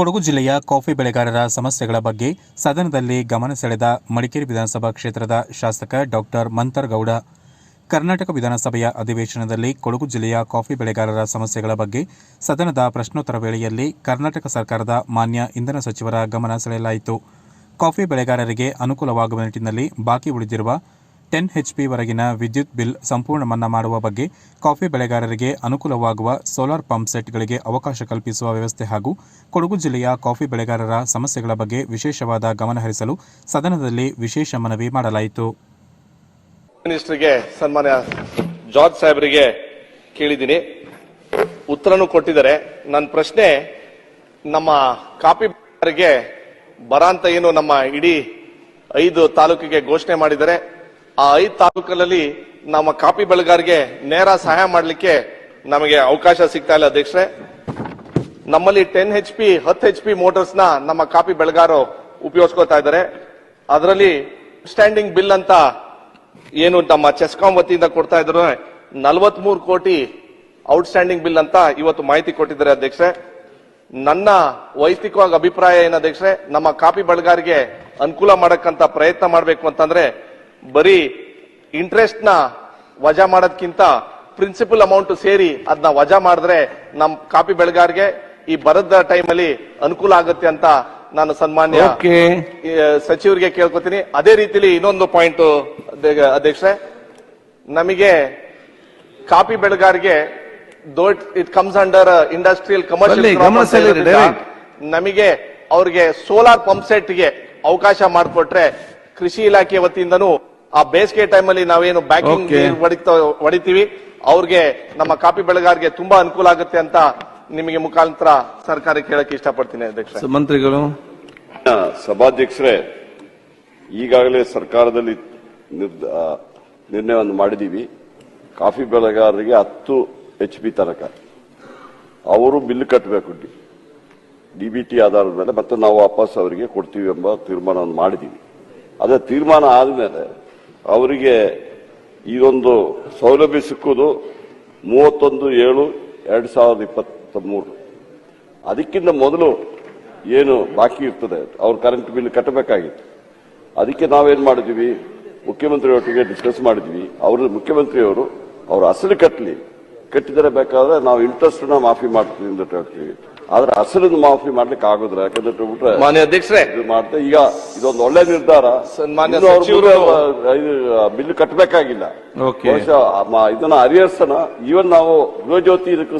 ಕೊಡಗು ಜಿಲ್ಲೆಯ ಕಾಫಿ ಬೆಳೆಗಾರರ ಸಮಸ್ಯೆಗಳ ಬಗ್ಗೆ ಸದನದಲ್ಲಿ ಗಮನ ಸೆಳೆದ ಮಡಿಕೇರಿ ವಿಧಾನಸಭಾ ಕ್ಷೇತ್ರದ ಶಾಸಕ ಡಾಕ್ಟರ್ ಮಂತರ್ಗೌಡ. ಕರ್ನಾಟಕ ವಿಧಾನಸಭೆಯ ಅಧಿವೇಶನದಲ್ಲಿ ಕೊಡಗು ಜಿಲ್ಲೆಯ ಕಾಫಿ ಬೆಳೆಗಾರರ ಸಮಸ್ಯೆಗಳ ಬಗ್ಗೆ ಸದನದ ಪ್ರಶ್ನೋತ್ತರ ವೇಳೆಯಲ್ಲಿ ಕರ್ನಾಟಕ ಸರ್ಕಾರದ ಮಾನ್ಯ ಇಂಧನ ಸಚಿವರ ಗಮನ ಸೆಳೆಯಲಾಯಿತು. ಕಾಫಿ ಬೆಳೆಗಾರರಿಗೆ ಅನುಕೂಲವಾಗುವ ನಿಟ್ಟಿನಲ್ಲಿ ಬಾಕಿ ಉಳಿದಿರುವ ಟೆನ್ ಎಚ್ಪಿ ವರೆಗಿನ ವಿದ್ಯುತ್ ಬಿಲ್ ಸಂಪೂರ್ಣ ಮನ್ನಾ ಮಾಡುವ ಬಗ್ಗೆ ಕಾಫಿ ಬೆಳೆಗಾರರಿಗೆ ಅನುಕೂಲವಾಗುವ ಸೋಲಾರ್ ಪಂಪ್ ಸೆಟ್ಗಳಿಗೆ ಅವಕಾಶ ಕಲ್ಪಿಸುವ ವ್ಯವಸ್ಥೆ ಹಾಗೂ ಕೊಡಗು ಜಿಲ್ಲೆಯ ಕಾಫಿ ಬೆಳೆಗಾರರ ಸಮಸ್ಯೆಗಳ ಬಗ್ಗೆ ವಿಶೇಷವಾದ ಗಮನ ಹರಿಸಲು ಸದನದಲ್ಲಿ ವಿಶೇಷ ಮನವಿ ಮಾಡಲಾಯಿತು. ಮಿನಿಸ್ಟರ್ಗೆ ಸನ್ಮಾನ್ಯ ಜಾರ್ಜ್ ಸಾಹೇಬರಿಗೆ ಕೇಳಿದ್ದೀನಿ. ಉತ್ತರನೂ ಕೊಟ್ಟಿದ್ದಾರೆ. ನನ್ನ ಪ್ರಶ್ನೆ, ನಮ್ಮ ಬೆಳೆಗಾರರಿಗೆ ಬರ ಅಂತ ಏನು ನಮ್ಮ ಇಡೀ ಐದು ತಾಲೂಕಿಗೆ ಘೋಷಣೆ ಮಾಡಿದ್ದಾರೆ. ಆ ಐದು ತಾಲೂಕಲ್ಲಿ ನಮ್ಮ ಕಾಪಿ ಬೆಳೆಗಾರರಿಗೆ ನೇರ ಸಹಾಯ ಮಾಡಲಿಕ್ಕೆ ನಮಗೆ ಅವಕಾಶ ಸಿಗ್ತಾ ಇಲ್ಲ ಅಧ್ಯಕ್ಷರೇ. ನಮ್ಮಲ್ಲಿ ಟೆನ್ ಹೆಚ್ ಪಿ ಹತ್ತು ಎಚ್ ಪಿ ಮೋಟರ್ಸ್ನ ನಮ್ಮ ಕಾಪಿ ಬೆಳೆಗಾರರು ಉಪಯೋಗಿಸ್ಕೋತಾ ಇದ್ದಾರೆ. ಅದರಲ್ಲಿ ಸ್ಟ್ಯಾಂಡಿಂಗ್ ಬಿಲ್ ಅಂತ ಏನು ನಮ್ಮ ಚೆಸ್ಕಾಂ ವತಿಯಿಂದ ಕೊಡ್ತಾ ಇದ್ರು, ನಲವತ್ಮೂರು ಕೋಟಿ ಔಟ್ಸ್ಟ್ಯಾಂಡಿಂಗ್ ಬಿಲ್ ಅಂತ ಇವತ್ತು ಮಾಹಿತಿ ಕೊಟ್ಟಿದ್ದಾರೆ ಅಧ್ಯಕ್ಷರೇ. ನನ್ನ ವೈಯಕ್ತಿಕವಾಗಿ ಅಭಿಪ್ರಾಯ ಏನು ಅಧ್ಯಕ್ಷರೇ, ನಮ್ಮ ಕಾಪಿ ಬೆಳೆಗಾರಿಗೆ ಅನುಕೂಲ ಮಾಡಕ್ಕಂತ ಪ್ರಯತ್ನ ಮಾಡಬೇಕು ಅಂತಂದ್ರೆ ಬರೀ ಇಂಟ್ರೆಸ್ಟ್ನ ವಜಾ ಮಾಡೋದ್ಕಿಂತ ಪ್ರಿನ್ಸಿಪಲ್ ಅಮೌಂಟ್ ಸೇರಿ ಅದನ್ನ ವಜಾ ಮಾಡಿದ್ರೆ ನಮ್ಮ ಕಾಪಿ ಬೆಳಗಾರ್ಗೆ ಈ ಬರದ ಟೈಮಲ್ಲಿ ಅನುಕೂಲ ಆಗುತ್ತೆ ಅಂತ ನಾನು ಸನ್ಮಾನ್ಯ ಸಚಿವರಿಗೆ ಕೇಳ್ಕೊತೀನಿ ಅದೇ ರೀತಿಲಿ ಇನ್ನೊಂದು ಪಾಯಿಂಟ್ ಅಧ್ಯಕ್ಷರೇ ನಮಗೆ ಕಾಪಿ ಬೆಳೆಗಾರಿಗೆ it comes under industrial commercial. ನಮಗೆ ಅವ್ರಿಗೆ ಸೋಲಾರ್ ಪಂಪ್ ಸೆಟ್ಗೆ ಅವಕಾಶ ಮಾಡಿಕೊಟ್ರೆ ಕೃಷಿ ಇಲಾಖೆ ವತಿಯಿಂದನೂ ಆ ಬೇಸಿಗೆ ಟೈಮಲ್ಲಿ ನಾವೇನು ಬ್ಯಾಕಿಂಗ್ Okay. ಹೊಡಿತೀವಿ ಅವ್ರಿಗೆ ನಮ್ಮ ಕಾಪಿ ಬೆಳೆಗಾರರಿಗೆ ತುಂಬಾ ಅನುಕೂಲ ಆಗುತ್ತೆ ಅಂತ ನಿಮಗೆ ಮುಖಾಂತರ ಸರ್ಕಾರಕ್ಕೆ ಕೇಳಕ್ಕೆ ಇಷ್ಟಪಡ್ತೀನಿ ಅಧ್ಯಕ್ಷ ಮಂತ್ರಿಗಳು ಸಭಾಧ್ಯಕ್ಷರೇ ಈಗಾಗಲೇ ಸರ್ಕಾರದಲ್ಲಿ ನಿರ್ದ- ಆ, ನಿರ್ಣಯವನ್ನು ಮಾಡಿದ್ದೀವಿ. ಕಾಫಿ ಬೆಳೆಗಾರರಿಗೆ ಹತ್ತು ಎಚ್ ಪಿ ತನಕ. ಅವರು ಬಿಲ್ ಕಟ್ಟಬೇಕು ಡಿ ಬಿ ಟಿ ಆಧಾರದ ಮೇಲೆ ಮತ್ತೆ ನಾವು ವಾಪಸ್ ಅವರಿಗೆ ಕೊಡ್ತೀವಿ ಎಂಬ ತೀರ್ಮಾನವನ್ನು ಮಾಡಿದ್ದೀವಿ. ಅದೇ ತೀರ್ಮಾನ ಆದಮೇಲೆ ಅವರಿಗೆ ಇದೊಂದು ಸೌಲಭ್ಯ ಸಿಕ್ಕುವುದು ಮೂವತ್ತೊಂದು ಏಳು ಎರಡು ಸಾವಿರದ ಇಪ್ಪತ್ತ ಮೂರು ಅದಕ್ಕಿಂತ ಮೊದಲು ಏನು ಬಾಕಿ ಇರ್ತದೆ, ಅವ್ರ ಕರೆಂಟ್ ಬಿಲ್ ಕಟ್ಟಬೇಕಾಗಿತ್ತು. ಅದಕ್ಕೆ ನಾವೇನು ಮಾಡಿದ್ವಿ ಮುಖ್ಯಮಂತ್ರಿಯೊಟ್ಟಿಗೆ ಡಿಸ್ಕಸ್ ಮಾಡಿದ್ವಿ. ಅವರು ಮುಖ್ಯಮಂತ್ರಿಯವರು, ಅವರು ಅಸಲು ಕಟ್ಟಲಿ ಕಟ್ಟಿದರೆ ಬೇಕಾದ್ರೆ ನಾವು ಇಂಟ್ರೆಸ್ಟ್ನ ಮಾಫಿ ಮಾಡ್ತೀವಿ ಅಂತ ಹೇಳ್ತೀವಿ. ಆದ್ರೆ ಹಸಿರನ್ನು ಮಾಫಿ ಮಾಡ್ಲಿಕ್ಕೆ ಆಗುದಿಲ್ಲ ಯಾಕಂದ್ರೆ ಬಿಟ್ರೆ ಮಾನ್ಯ ಅಧ್ಯಕ್ಷರೇ ಇದು ಮಾಡ್ತಾ ಈಗ ಇದೊಂದು ಒಳ್ಳೆ ನಿರ್ಧಾರ. ಸನ್ಮಾನ್ಯ ಇನ್ನು ಅವ್ರು ಸಚಿವರು- ಮುಂದೆ, ಇದು ಬಿಲ್ ಕಟ್ಟಬೇಕಾಗಿಲ್ಲ. ಓಕೆ. ಬಹುಶಃ ಆ ಮ- ಇದನ್ನ ಹರಿಹರ್ಸನ ಈವನ್ ನಾವು ಗೃಹಜ್ಯೋತಿ ಇದಕ್ಕೂ